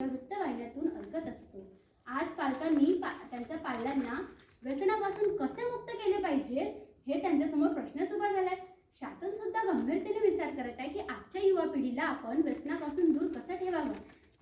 वृत्तवाहिन्यातून ऐकत असतो. आज पालकांनी पा त्यांच्या पाल्यांना व्यसनापासून कसे मुक्त केले पाहिजे हे त्यांच्यासमोर प्रश्नच उभा झालाय. शासन सुद्धा गंभीरतेने विचार करत आहे की आजच्या युवा पिढीला आपण व्यसनापासून दूर कसं ठेवावं?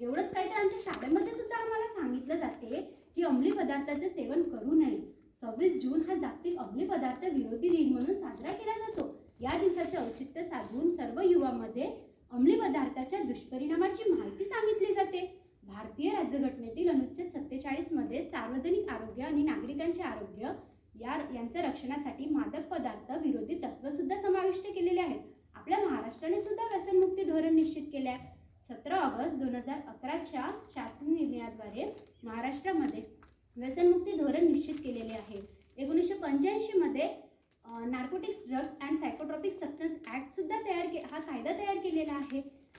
एवढंच काय तर आमच्या शाळेमध्ये सुद्धा आम्हाला सांगितलं जाते की अंमली पदार्थाचे सेवन करू नये. सव्वीस जून हा जागतिक अंमली पदार्थ विरोधी दिन म्हणून साजरा केला जातो. या दिवसाचे औचित्य साधून सर्व युवामध्ये अंमली पदार्थाच्या दुष्परिणामाची माहिती सांगितली जाते. भारतीय राज्यघटनेतील अनुच्छेद सत्तेचाळीसमध्ये सार्वजनिक आरोग्य आणि नागरिकांचे आरोग्य या यांच्या रक्षणासाठी मादक पदार्थ विरोधी तत्व सुद्धा समाविष्ट केलेले आहेत. आपल्या महाराष्ट्राने सुद्धा व्यसनमुक्ती धोरण निश्चित केले आहे सतरा ऑगस्ट दोन हजार अकराच्या शासन निर्णयाद्वारे महाराष्ट्रामध्ये व्यसनमुक्ती धोरण निश्चित केलेले आहे. एकोणीसशे पंच्याऐंशीमध्ये narcotics drugs and psychotropic substance ॲक्टसुद्धा तयार के हा कायदा तयार केलेला आहे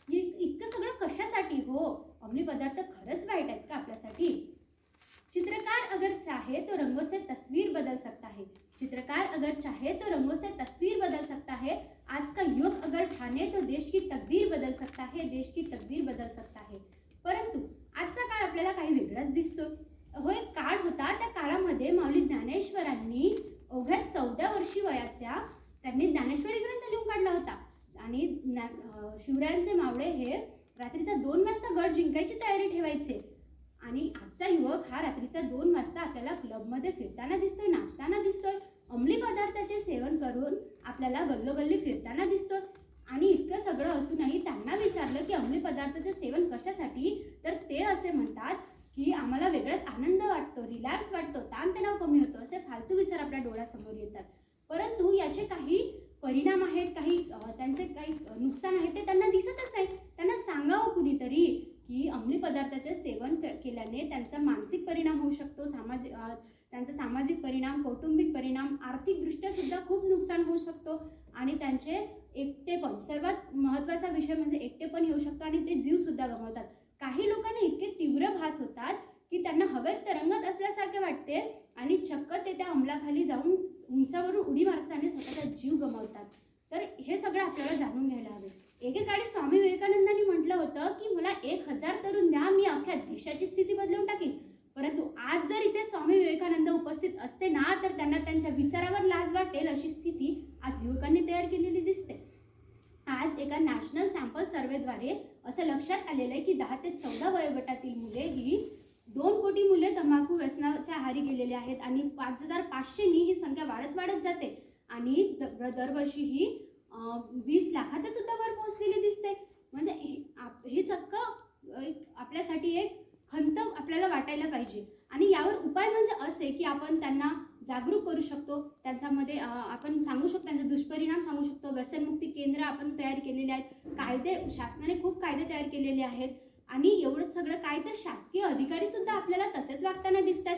इ- इतकं सगळं कशासाठी हो अंमली पदार्थ खरंच वाईट आहेत का आपल्यासाठी? चित्रकार अगर चाहे तो रंगों से तस्वीर बदल सकता है. चित्रकार अगर चाहे तो रंगों से तस्वीर बदल सकता है. आज का युग अगर ठाने तो देश की तकदीर बदल सकता है देश की तकदीर बदल सकता है. परंतु आजचा काळ आपल्याला काही वेगळाच दिसतो हो एक काळ होता त्या काळामध्ये माऊली ज्ञानेश्वरांनी अवघ्या चौदा वर्षी वयाच्या त्यांनी ज्ञानेश्वरी ग्रंथ लिहून काढला होता. आणि ज्ञा- शिवरायांचे मावळे हे रात्रीचा दोन वाजता गड जिंकायची तयारी ठेवायचे. आणि आजचा युवक हा रात्रीचा दोन वाजता आपल्याला क्लबमध्ये फिरताना दिसतोय नाचताना दिसतोय अंमली पदार्थाचे सेवन करून आपल्याला गल्लोगल्ली फिरताना दिसतोय. आणि इतकं सगळं असूनही त्यांना विचारलं की अंमली पदार्थाचे सेवन कशासाठी? तर ते असे म्हणतात की आम्हाला वेगळाच आनंद वाटतो रिलॅक्स वाटतो ताणतणाव कमी होतो असे फालतू विचार आपल्या डोळ्यासमोर येतात. परंतु याचे काही परिणाम आहेत काही त्यांचे काही नुकसान आहे ते त्यांना दिसतच नाही. त्यांना सांगावं कुणीतरी की अंमली पदार्थाचे सेवन केल्याने त्यांचा मानसिक परिणाम होऊ शकतो सामाजिक त्यांचा सामाजिक परिणाम कौटुंबिक परिणाम आर्थिकदृष्ट्या सुद्धा खूप नुकसान होऊ शकतो आणि त्यांचे एकटेपण सर्वात महत्त्वाचा विषय म्हणजे एकटेपण येऊ शकतो आणि ते जीवसुद्धा गमावतात. काही लोकांना इतके तीव्र भास होतात की त्यांना हवेत तरंगत असल्यासारखे वाटते आणि चक्क ते त्या अंमलाखाली जाऊन उंचावरून उडी मारतात आणि स्वतःचा जीव गमावतात. तर हे सगळं आपल्याला जाणून घ्यायला हवे. एकेकाळी स्वामी विवेकानंदांनी म्हटलं होतं की मला एक हजार तरुण द्या मी अख्ख्या देशाची स्थिती बदलून टाकीन. परंतु आज जर इथे स्वामी विवेकानंद उपस्थित असते ना तर त्यांना त्यांच्या विचारावर लाज वाटेल अशी स्थिती आज युवकांनी तयार केलेली दिसते. आज एका नॅशनल सॅम्पल सर्वेद्वारे असं लक्षात आलेलं आहे की दहा ते चौदा वयोगटातील मुले ही दोन कोटी मुले तंबाखू व्यसनाच्या आहारी गेलेले आहेत आणि पाच हजार पाचशेनी ही संख्या वाढत वाढत जाते. आणि दरवर्षी ही वीस लाखाच्या सुद्धा वर पोहोचलेली दिसते. म्हणजे हे- आप- चक्क एक आपल्यासाठी एक खंत आपल्याला वाटायला पाहिजे. आणि यावर उपाय म्हणजे असे की आपण त्यांना जागरूक करू शकतो. त्यांच्यामध्ये आपण सांगू शकतो त्यांचे दुष्परिणाम सांगू शकतो. व्यसनमुक्ती केंद्र आपण तयार केलेले आहेत. कायदे शासनाने खूप कायदे तयार केलेले आहेत. आणि एवढं सगळं काय तर शासकीय अधिकारी सुद्धा आपल्याला तसेच वागताना दिसतात.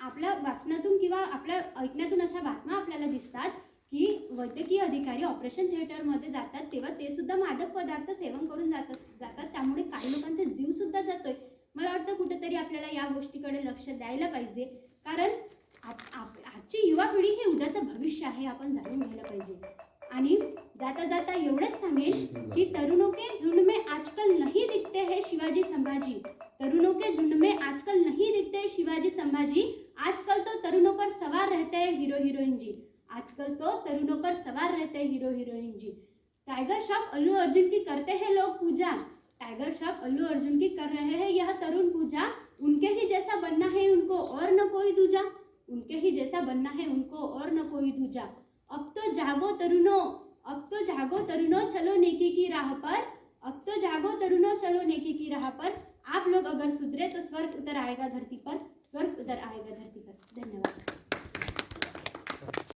आपल्या वाचनातून किंवा आपल्या ऐकण्यातून अशा बातम्या आपल्याला दिसतात की वैद्यकीय अधिकारी ऑपरेशन थिएटरमध्ये जातात तेव्हा ते सुद्धा मादक पदार्थ सेवन करून जातात जातात. त्यामुळे काही लोकांचा जीव सुद्धा जातोय. मला वाटतं कुठेतरी आपल्याला या गोष्टीकडे लक्ष द्यायला पाहिजे. कारण आप- आजची युवा पिढी हे उद्याचं भविष्य आहे आपण जाणून घ्यायला पाहिजे. आणि जाता जाता एवढंच सांगेन की तरुणों के झुंड आजकल नहीं दिखते हैं शिवाजी संभाजी। तरुणों के झुंड में आजकल नहीं दिखते हैं शिवाजी संभाजी। आजकल तो तरुणों पर सवार रहते हैं हीरो हीरोइन जी। आजकल तो तरुणों पर सवार रहते हैं हीरो हीरोइन जी। टाइगर श्रॉफ, अल्लू अर्जुन की करते हैं लोग पूजा। टाइगर श्रॉफ, अल्लू अर्जुन की कर रहे हैं यह तरुण पूजा। उनके ही जैसा बनना है उनको और न कोई दूजा। उनके ही जैसा बनना है उनको और न कोई दूजा। अब तो जागो तरुणों, अब तो जागो तरुणों, चलो नेकी की राह पर। अब तो जागो तरुणों चलो नेकी की राह पर। आप लोग अगर सुधरे तो स्वर्ग उतर आएगा धरती पर।